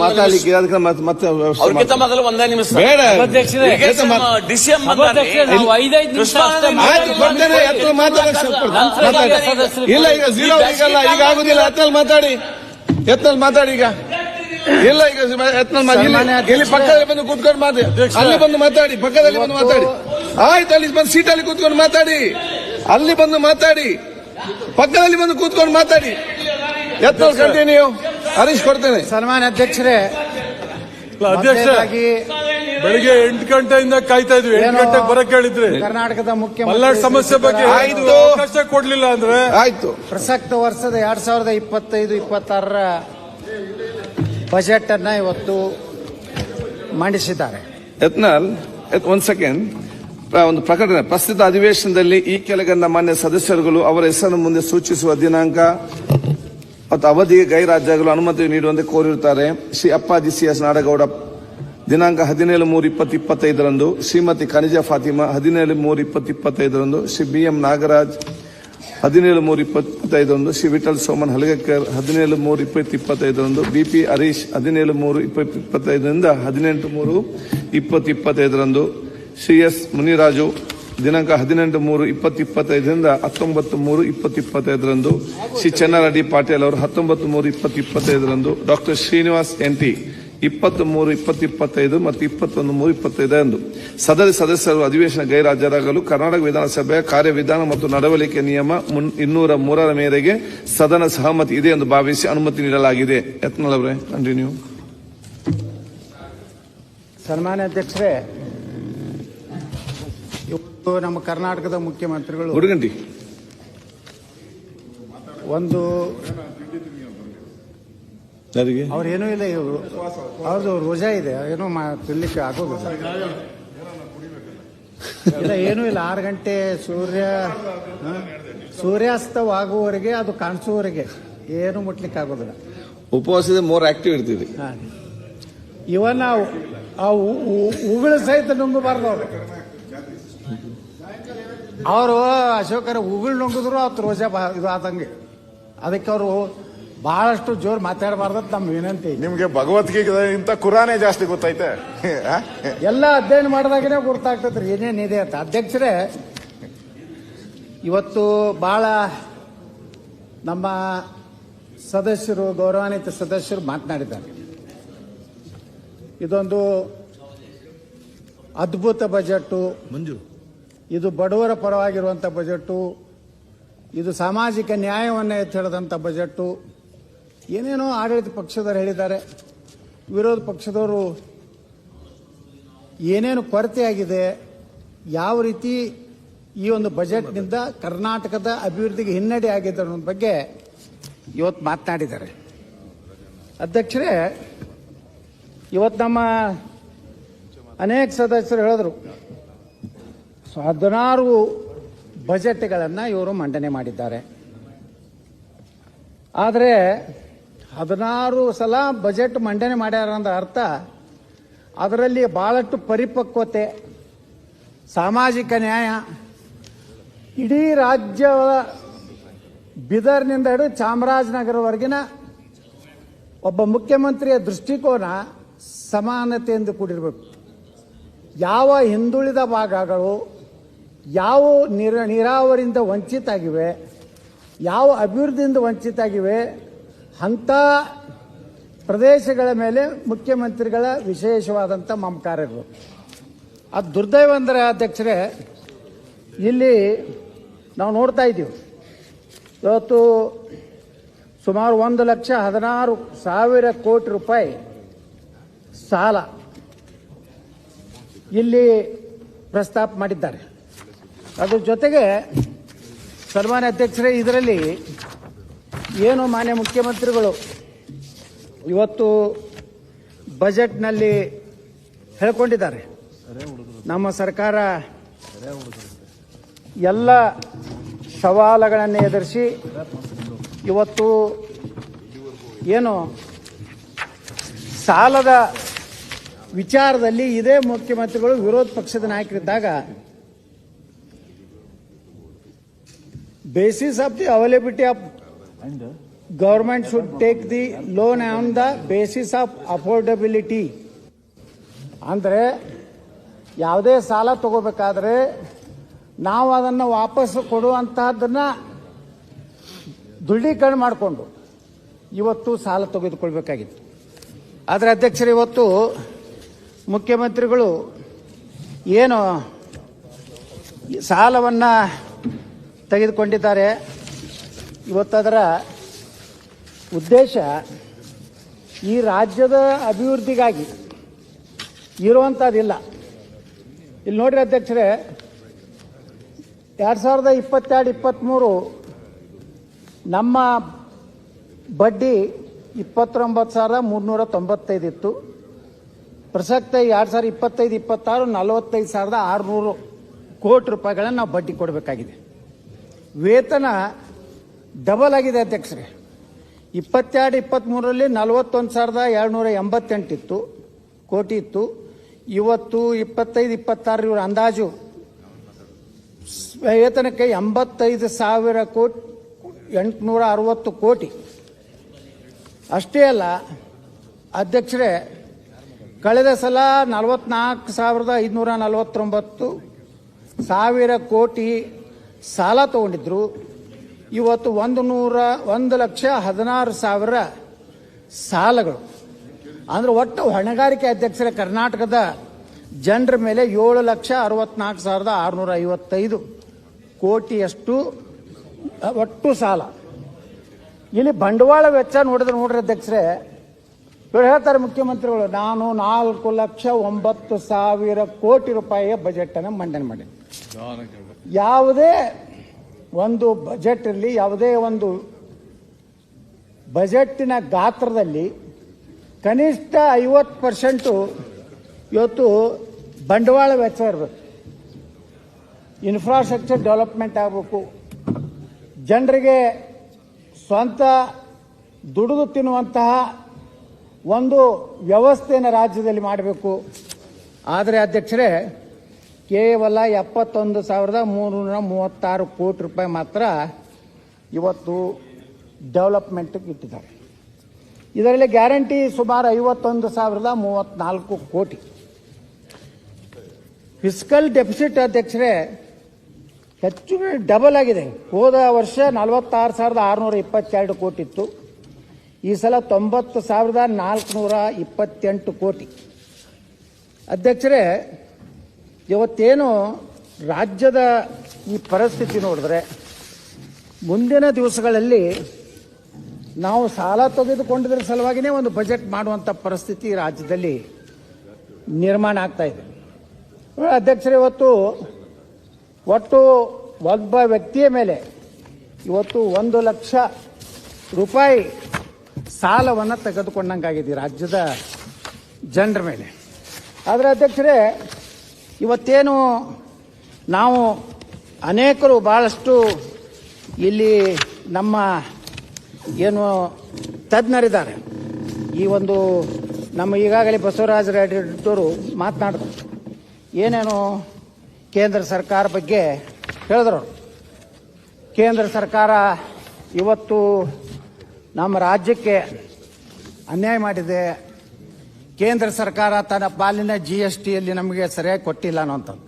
ಮಾತಾಡ್ಲಿಕ್ಕೆ ಅದಕ್ಕೆ ಮತ್ತೆ ಮತ್ತೆ ವ್ಯವಸ್ಥೆ ಅವ್ರಿಗಿಂತ ಮಾಡ್ತಾರೆ. ಮೊದಲು ಒಂದೇ ನಿಮಿಷ. ಬೇಡ. ಸಭಾಧ್ಯಕ್ಷರೇ, ನಾವು ಐದೈದು ನಿಮಿಷ ಅಷ್ಟೇ ಆಯ್ತು ಕೊಡ್ತೇನೆ ಎತ್ತಲು ಮಾತಾಡಕ್ಕೆ ಸ್ವಲ್ಪ ಮಾತಾಡಿ. ಇಲ್ಲ ಈಗ ಜೀರೋ ಈಗಲ್ಲ ಈಗ ಆಗುದಿಲ್ಲ ಮಾತಾಡಿ. ಮಾತಾಡಿ ಈಗ. ಇಲ್ಲ ಈಗ ಎತ್ತಲ್ ಮಾತಾಡಿ. ಇಲ್ಲಿ- ಇಲ್ಲಿ ಪಕ್ಕದಲ್ಲಿ ಬಂದು ಕೂತ್ಕೊಂಡು ಮಾತಾಡಿ. ಅಲ್ಲಿ ಬಂದು ಮಾತಾಡಿ ಪಕ್ಕದಲ್ಲಿ ಬಂದು ಮಾತಾಡಿ. ಆಯ್ತು ಅಲ್ಲಿ ಬಂದು ಸೀಟಲ್ಲಿ ಕೂತ್ಕೊಂಡು ಮಾತಾಡಿ. ಅಲ್ಲಿ ಬಂದು ಮಾತಾಡಿ. ಪಕ್ಕದಲ್ಲಿ ಬಂದು ಕೂತ್ಕೊಂಡು ಮಾತಾಡಿ. ಎತ್ತಲ್ ಕಂಟಿನ್ಯೂ ಹರೀಶ್ ಕೊಡ್ತೇನೆ. ಸನ್ಮಾನ್ಯ ಅಧ್ಯಕ್ಷರೇ ಅಧ್ಯಕ್ಷ ಬೆಳಿಗ್ಗೆ ಎಂಟು ಗಂಟೆಯಿಂದ ಕಾಯ್ತಾ ಇದ್ವಿ. ಎಂಟು ಏನು ಗಂಟೆಗೆ ಬರಕ್ ಹೇಳಿದ್ರಿ. ಕರ್ನಾಟಕದ ಮಲ್ನಾಡ್ ಮುಖ್ಯಮಂತ್ರಿ ಸಮಸ್ಯೆ ಬಗ್ಗೆ ಆಯ್ತು. ಅವಕಾಶ ಕೊಡ್ಲಿಲ್ಲ ಅಂದ್ರೆ ಆಯ್ತು. ಪ್ರಸಕ್ತ ವರ್ಷದ ಎರಡ್ ಸಾವಿರದ ಇಪ್ಪತ್ತೈದು ಇಪ್ಪತ್ತಾರರ ಬಜೆಟ್ ಅನ್ನ ಇವತ್ತು ಮಂಡಿಸಿದ್ದಾರೆ. ಯತ್ನಾಲ್ ಒಂದ್ ಸೆಕೆಂಡ್. ಒಂದು ಪ್ರಕಟಣೆ. ಪ್ರಸ್ತುತ ಅಧಿವೇಶನದಲ್ಲಿ ಈ ಕೆಳಗನ್ನ ಮಾನ್ಯ ಸದಸ್ಯರುಗಳು ಅವರ ಹೆಸರನ್ನು ಮುಂದೆ ಸೂಚಿಸುವ ದಿನಾಂಕ ಮತ್ತು ಅವಧಿಗೆ ಗೈರಾಜ್ಯಗಳು ಅನುಮತಿ ನೀಡುವಂತೆ ಕೋರಿರುತ್ತಾರೆ. ಶ್ರೀ ಅಪ್ಪಾಜಿ ಸಿ ಎಸ್ ನಾಡಗೌಡ, ದಿನಾಂಕ ಹದಿನೇಳು ಮೂರು ಇಪ್ಪತ್ತು ಇಪ್ಪತ್ತೈದರಂದು ಶ್ರೀಮತಿ ಖನಿಜ ಫಾತಿಮಾ ಹದಿನೇಳು ಮೂರು ಇಪ್ಪತ್ತು ಇಪ್ಪತ್ತೈದರಂದು ಶ್ರೀ ಬಿ ಎಂ ನಾಗರಾಜ್ ಹದಿನೇಳು ಮೂರು ಇಪ್ಪತ್ತೈದರಂದು ಶ್ರೀ ವಿಠಲ್ ಸೋಮನ್ ಹಲಗಕ್ಕರ್ ಹದಿನೇಳು ಮೂರು ಇಪ್ಪತ್ತು ಇಪ್ಪತ್ತೈದರಂದು ಬಿ ಪಿ ಹರೀಶ್ ಹದಿನೇಳು ಮೂರು ಇಪ್ಪತ್ತು ಇಪ್ಪತ್ತೈದರಿಂದ ಹದಿನೆಂಟು ಮೂರು ಇಪ್ಪತ್ತು ಇಪ್ಪತ್ತೈದರಂದು ಶ್ರೀ ಎಸ್ ಮುನಿರಾಜು ದಿನಾಂಕ ಹದಿನೆಂಟು ಮೂರು ಇಪ್ಪತ್ತು ಇಪ್ಪತ್ತೈದರಿಂದ ಹತ್ತೊಂಬತ್ತು ಮೂರು ಇಪ್ಪತ್ತು ಇಪ್ಪತ್ತೈದರಂದು ಶ್ರೀ ಚನ್ನಾರೆಡ್ಡಿ ಪಾಟೀಲ್ ಅವರು ಹತ್ತೊಂಬತ್ತು ಮೂರು ಇಪ್ಪತ್ತು ಇಪ್ಪತ್ತೈದರಂದು ಡಾಕ್ಟರ್ ಶ್ರೀನಿವಾಸ್ ಎನ್ ಟಿ ಇಪ್ಪತ್ತು ಮೂರು ಇಪ್ಪತ್ತು ಇಪ್ಪತ್ತೈದು ಮತ್ತು ಇಪ್ಪತ್ತೊಂದು ಮೂರು ಇಪ್ಪತ್ತೈದರಂದು ಸದರಿ ಸದಸ್ಯರು ಅಧಿವೇಶನ ಗೈರಾಜರಾಗಲು ಕರ್ನಾಟಕ ವಿಧಾನಸಭೆಯ ಕಾರ್ಯವಿಧಾನ ಮತ್ತು ನಡವಳಿಕೆ ನಿಯಮ ಇನ್ನೂರ ಮೂರರ ಮೇರೆಗೆ ಸದನ ಸಹಮತಿ ಇದೆ ಎಂದು ಭಾವಿಸಿ ಅನುಮತಿ ನೀಡಲಾಗಿದೆ. ಯತ್ನಾಳ್ ಅವರೇ ಕಂಟಿನ್ಯೂ ಸನ್ಮಾನ್ಯ ಅಧ್ಯಕ್ಷರೇ ನಮ್ಮ ಕರ್ನಾಟಕದ ಮುಖ್ಯಮಂತ್ರಿಗಳು ಹುಡುಗಂಡಿ ಒಂದು ಅವ್ರೇನೂ ಇಲ್ಲ ಇವರು ಅವ್ರದ್ದು ರೋಜಾ ಇದೆ ಏನೋ ಮಾ ತಿನ್ಲಿಕ್ಕೆ ಆಗೋದಿಲ್ಲ. ಇಲ್ಲ ಏನೂ ಇಲ್ಲ ಆರು ಗಂಟೆ ಸೂರ್ಯ? ಸೂರ್ಯಾಸ್ತವಾಗುವವರೆಗೆ ಅದು ಕಾಣಿಸುವವರೆಗೆ ಏನು ಮುಟ್ಲಿಕ್ಕೆ ಆಗೋದಿಲ್ಲ. ಉಪವಾಸದ ಮೋರ್ ಆಕ್ಟಿವ್ ಇರ್ತೀವಿ ಇವನ್ ಆ ಉಗುಳು ಸಹಿತ ನುಂಗಬಾರ್ದು ಅವರು. ಅವರು ಅಶೋಕರ ಉಗುಳು ನುಂಗಿದ್ರು ಅವತ್ತು ರೋಜಾ ಬಾ- ಇದು ಆದಂಗೆ ಅದಕ್ಕೆ ಅವರು ಬಹಳಷ್ಟು ಜೋರು ಮಾತಾಡಬಾರ್ದು ಅಂತ ನಮ್ಮ ವಿನಂತಿ. ನಿಮ್ಗೆ ಭಗವದ್ಗೀತೆಗಿಂತ ಕುರಾನೇ ಜಾಸ್ತಿ ಗೊತ್ತೈತೆ? ಎಲ್ಲ ಅಧ್ಯಯನ ಮಾಡಿದಾಗನೇ ಗೊತ್ತಾಗ್ತದ್ರಿ ಏನೇನಿದೆ ಅಂತ. ಅಧ್ಯಕ್ಷರೇ ಇವತ್ತು ಬಹಳ ನಮ್ಮ ಸದಸ್ಯರು ಗೌರವಾನ್ವಿತ ಸದಸ್ಯರು ಮಾತನಾಡಿದ್ದಾರೆ. ಇದೊಂದು ಅದ್ಭುತ ಬಜೆಟ್ಟು. ಇದು ಬಡವರ ಪರವಾಗಿರುವಂಥ ಬಜೆಟ್ಟು, ಇದು ಸಾಮಾಜಿಕ ನ್ಯಾಯವನ್ನು ಎತ್ತಿ ಬಜೆಟ್ಟು. ಏನೇನೋ ಆಡಳಿತ ಪಕ್ಷದವರು ಹೇಳಿದ್ದಾರೆ. ವಿರೋಧ ಪಕ್ಷದವರು ಏನೇನು ಕೊರತೆಯಾಗಿದೆ, ಯಾವ ರೀತಿ ಈ ಒಂದು ಬಜೆಟ್ನಿಂದ ಕರ್ನಾಟಕದ ಅಭಿವೃದ್ಧಿಗೆ ಹಿನ್ನಡೆ ಆಗಿದೆ ಅನ್ನೋದ್ರ ಬಗ್ಗೆ ಇವತ್ತು ಮಾತನಾಡಿದ್ದಾರೆ. ಅಧ್ಯಕ್ಷರೇ, ಇವತ್ತು ನಮ್ಮ ಅನೇಕ ಸದಸ್ಯರು ಹೇಳಿದ್ರು. ಸೊ ಹದಿನಾರು ಬಜೆಟ್ಗಳನ್ನು ಇವರು ಮಂಡನೆ ಮಾಡಿದ್ದಾರೆ. ಆದರೆ ಹದಿನಾರು ಸಲ ಬಜೆಟ್ ಮಂಡನೆ ಮಾಡ್ಯಾರ ಅಂದ ಅರ್ಥ, ಅದರಲ್ಲಿ ಬಹಳಷ್ಟು ಪರಿಪಕ್ವತೆ, ಸಾಮಾಜಿಕ ನ್ಯಾಯ, ಇಡೀ ರಾಜ್ಯ ಬಿದರ್ನಿಂದ ಹಿಡಿದು ಚಾಮರಾಜನಗರವರೆಗಿನ ಒಬ್ಬ ಮುಖ್ಯಮಂತ್ರಿಯ ದೃಷ್ಟಿಕೋನ ಸಮಾನತೆಯಿಂದ ಕೂಡಿರಬೇಕು. ಯಾವ ಹಿಂದುಳಿದ ಭಾಗಗಳು ಯಾವ ನೀರ ನೀರಾವರಿಯಿಂದ ವಂಚಿತ ಆಗಿವೆ ಯಾವ ಅಭಿವೃದ್ಧಿಯಿಂದ ವಂಚಿತ ಆಗಿವೆ ಅಂಥ ಪ್ರದೇಶಗಳ ಮೇಲೆ ಮುಖ್ಯಮಂತ್ರಿಗಳ ವಿಶೇಷವಾದಂಥ ಮಮಕಾರಗಳು. ಅದು ದುರ್ದೈವ ಅಂದರೆ ಅಧ್ಯಕ್ಷರೇ, ಇಲ್ಲಿ ನಾವು ನೋಡ್ತಾ ಇದ್ದೀವಿ. ಇವತ್ತು ಸುಮಾರು ಒಂದು ಲಕ್ಷ ಹದಿನಾರು ಸಾವಿರ ಕೋಟಿ ರೂಪಾಯಿ ಸಾಲ ಇಲ್ಲಿ ಪ್ರಸ್ತಾಪ ಮಾಡಿದ್ದಾರೆ. ಅದ್ರ ಜೊತೆಗೆ ಸನ್ಮಾನ್ಯ ಅಧ್ಯಕ್ಷರೇ, ಇದರಲ್ಲಿ ಏನು ಮಾನ್ಯ ಮುಖ್ಯಮಂತ್ರಿಗಳು ಇವತ್ತು ಬಜೆಟ್ನಲ್ಲಿ ಹೇಳ್ಕೊಂಡಿದ್ದಾರೆ. ನಮ್ಮ ಸರ್ಕಾರ ಎಲ್ಲ ಸವಾಲುಗಳನ್ನು ಎದುರಿಸಿ ಇವತ್ತು ಏನು ಸಾಲದ ವಿಚಾರದಲ್ಲಿ ಇದೇ ಮುಖ್ಯಮಂತ್ರಿಗಳು ವಿರೋಧ ಪಕ್ಷದ ನಾಯಕರಿದ್ದಾಗ basis of the availability of government should take the loan on the basis of affordability. ಅಂದ್ರೆ ಯಾವುದೇ ಸಾಲ ತಗೋಬೇಕಾದ್ರೆ ನಾವು ಅದನ್ನು ವಾಪಸ್ ಕೊಡುವಂತಹದ್ದನ್ನ ದೃಢೀಕರಣ ಮಾಡಿಕೊಂಡು ಇವತ್ತು ಸಾಲ ತೆಗೆದುಕೊಳ್ಬೇಕಾಗಿತ್ತು ಆದರೆ ಅಧ್ಯಕ್ಷರು ಇವತ್ತು ಮುಖ್ಯಮಂತ್ರಿಗಳು ಏನು ಸಾಲವನ್ನು ತೆಗೆದುಕೊಂಡಿದ್ದಾರೆ. ಇವತ್ತದರ ಉದ್ದೇಶ ಈ ರಾಜ್ಯದ ಅಭಿವೃದ್ಧಿಗಾಗಿ ಇರುವಂಥದ್ದಿಲ್ಲ ಇಲ್ಲಿ ನೋಡಿರಿ ಅಧ್ಯಕ್ಷರೇ, ಎರಡು ಸಾವಿರದ ಇಪ್ಪತ್ತೆರಡು ಇಪ್ಪತ್ತ್ಮೂರು ನಮ್ಮ ಬಡ್ಡಿ ಇಪ್ಪತ್ತೊಂಬತ್ತು ಸಾವಿರದ ಮೂರುನೂರ ತೊಂಬತ್ತೈದು ಇತ್ತು. ಪ್ರಸಕ್ತ ಎರಡು ಸಾವಿರದ ಇಪ್ಪತ್ತೈದು, ಇಪ್ಪತ್ತಾರು, ನಲವತ್ತೈದು ಸಾವಿರದ ಆರುನೂರು ಕೋಟಿ ರೂಪಾಯಿಗಳನ್ನು ನಾವು ಬಡ್ಡಿ ಕೊಡಬೇಕಾಗಿದೆ. ವೇತನ ಡಬಲ್ ಆಗಿದೆ ಅಧ್ಯಕ್ಷರೇ. ಇಪ್ಪತ್ತೆರಡು ಇಪ್ಪತ್ತ್ಮೂರರಲ್ಲಿ ನಲವತ್ತೊಂದು ಸಾವಿರದ ಎರಡುನೂರ ಎಂಬತ್ತೆಂಟಿತ್ತು ಕೋಟಿ ಇತ್ತು. ಇವತ್ತು ಇಪ್ಪತ್ತೈದು, ಇಪ್ಪತ್ತಾರು ಇವರ ಅಂದಾಜು. ವೇತನಕ್ಕೆ ಎಂಬತ್ತೈದು ಸಾವಿರ ಕೋಟಿ, ಎಂಟುನೂರ ಅರವತ್ತು ಕೋಟಿ. ಅಷ್ಟೇ ಅಲ್ಲ, ಅಧ್ಯಕ್ಷರೇ, ಕಳೆದ ಸಲ ನಲವತ್ನಾಲ್ಕು ಸಾವಿರದ ಐದುನೂರ ನಲವತ್ತೊಂಬತ್ತು ಸಾವಿರ ಕೋಟಿ ಸಾಲ ತಗೊಂಡಿದ್ರು. ಇವತ್ತು ಒಂದು ನೂರ, ಒಂದು ಲಕ್ಷ ಹದಿನಾರು ಸಾವಿರ ಸಾಲಗಳು. ಅಂದ್ರೆ ಒಟ್ಟು ಹೊಣೆಗಾರಿಕೆ ಅಧ್ಯಕ್ಷರ ಕರ್ನಾಟಕದ ಜನರ ಮೇಲೆ ಏಳು ಲಕ್ಷ ಅರವತ್ನಾಲ್ಕು ಸಾವಿರದ ಆರುನೂರ ಐವತ್ತೈದು ಕೋಟಿಯಷ್ಟು ಒಟ್ಟು ಸಾಲ. ಇಲ್ಲಿ ಬಂಡವಾಳ ವೆಚ್ಚ ನೋಡಿದ್ರೆ ನೋಡ್ರಿ ಅಧ್ಯಕ್ಷರೇ, ಇವ್ರು ಹೇಳ್ತಾರೆ ಮುಖ್ಯಮಂತ್ರಿಗಳು, ನಾನು ನಾಲ್ಕು ಲಕ್ಷ ಒಂಬತ್ತು ಸಾವಿರ ಕೋಟಿ ರೂಪಾಯಿಯ ಬಜೆಟ್ ಅನ್ನು ಮಂಡನೆ ಮಾಡಿ ಯಾವುದೇ ಒಂದು ಬಜೆಟ್ ಇರಲಿ ಯಾವುದೇ ಒಂದು ಬಜೆಟ್ಟಿನ ಗಾತ್ರದಲ್ಲಿ ಕನಿಷ್ಠ ಐವತ್ತು ಪರ್ಸೆಂಟು ಇವತ್ತು ಬಂಡವಾಳ ವೆಚ್ಚ ಇರಬೇಕು. ಇನ್ಫ್ರಾಸ್ಟ್ರಕ್ಚರ್ ಡೆವಲಪ್ಮೆಂಟ್ ಆಗಬೇಕು. ಜನರಿಗೆ ಸ್ವಂತ ದುಡಿದು ತಿನ್ನುವಂತಹ ಒಂದು ವ್ಯವಸ್ಥೆಯನ್ನು ರಾಜ್ಯದಲ್ಲಿ ಮಾಡಬೇಕು. ಆದರೆ ಅಧ್ಯಕ್ಷರೇ ಕೇವಲ ಎಪ್ಪತ್ತೊಂದು ಸಾವಿರದ ಮೂರುನೂರ ಮೂವತ್ತಾರು ಕೋಟಿ ರೂಪಾಯಿ ಮಾತ್ರ ಇವತ್ತು ಡೆವಲಪ್ಮೆಂಟ್ಗೆ ಇಟ್ಟಿದ್ದಾರೆ. ಇದರಲ್ಲಿ ಗ್ಯಾರಂಟಿ ಸುಮಾರು ಐವತ್ತೊಂದು ಸಾವಿರದ ಮೂವತ್ತ್ನಾಲ್ಕು ಕೋಟಿ. ಫಿಸಿಕಲ್ ಡೆಫಿಸಿಟ್ ಅಧ್ಯಕ್ಷರೇ ಹೆಚ್ಚು ಡಬಲ್ ಆಗಿದೆ. ಹೋದ ವರ್ಷ ನಲವತ್ತಾರು ಸಾವಿರದ ಆರುನೂರ ಇಪ್ಪತ್ತೆರಡು ಕೋಟಿ ಇತ್ತು. ಈ ಸಲ ತೊಂಬತ್ತು ಸಾವಿರದ ನಾಲ್ಕುನೂರ ಇಪ್ಪತ್ತೆಂಟು ಕೋಟಿ. ಅಧ್ಯಕ್ಷರೇ ಇವತ್ತೇನು ರಾಜ್ಯದ ಈ ಪರಿಸ್ಥಿತಿ ನೋಡಿದ್ರೆ ಮುಂದಿನ ದಿವಸಗಳಲ್ಲಿ ನಾವು ಸಾಲ ತೆಗೆದುಕೊಂಡಿದ್ರ ಸಲುವಾಗಿನೇ ಒಂದು ಬಜೆಟ್ ಮಾಡುವಂಥ ಪರಿಸ್ಥಿತಿ ರಾಜ್ಯದಲ್ಲಿ ನಿರ್ಮಾಣ ಆಗ್ತಾ ಇದೆ. ಅಧ್ಯಕ್ಷರು, ಇವತ್ತು ಒಟ್ಟು ಒಬ್ಬ ವ್ಯಕ್ತಿಯ ಮೇಲೆ ಇವತ್ತು ಒಂದು ಲಕ್ಷ ರೂಪಾಯಿ ಸಾಲವನ್ನು ತೆಗೆದುಕೊಂಡಂಗಾಗಿದೆ ರಾಜ್ಯದ ಜನರ ಮೇಲೆ. ಆದರೆ ಅಧ್ಯಕ್ಷರೇ ಇವತ್ತೇನು ನಾವು ಅನೇಕರು ಭಾಳಷ್ಟು ಇಲ್ಲಿ ನಮ್ಮ ಏನು ತಜ್ಞರಿದ್ದಾರೆ. ಈ ಒಂದು ನಮ್ಮ ಈಗಾಗಲೇ ಬಸವರಾಜ ರೆಡ್ಡಿಯವರು ಮಾತನಾಡಿದ್ರು. ಏನೇನು ಕೇಂದ್ರ ಸರ್ಕಾರ ಬಗ್ಗೆ ಹೇಳಿದ್ರು. ಕೇಂದ್ರ ಸರ್ಕಾರ ಇವತ್ತು ನಮ್ಮ ರಾಜ್ಯಕ್ಕೆ ಅನ್ಯಾಯ ಮಾಡಿದೆ. ಕೇಂದ್ರ ಸರ್ಕಾರ ತನ್ನ ಪಾಲಿನ ಜಿ ಎಸ್ ಟಿಯಲ್ಲಿ ನಮಗೆ ಸರಿಯಾಗಿ ಕೊಟ್ಟಿಲ್ಲ ಅನ್ನೋಂಥದ್ದು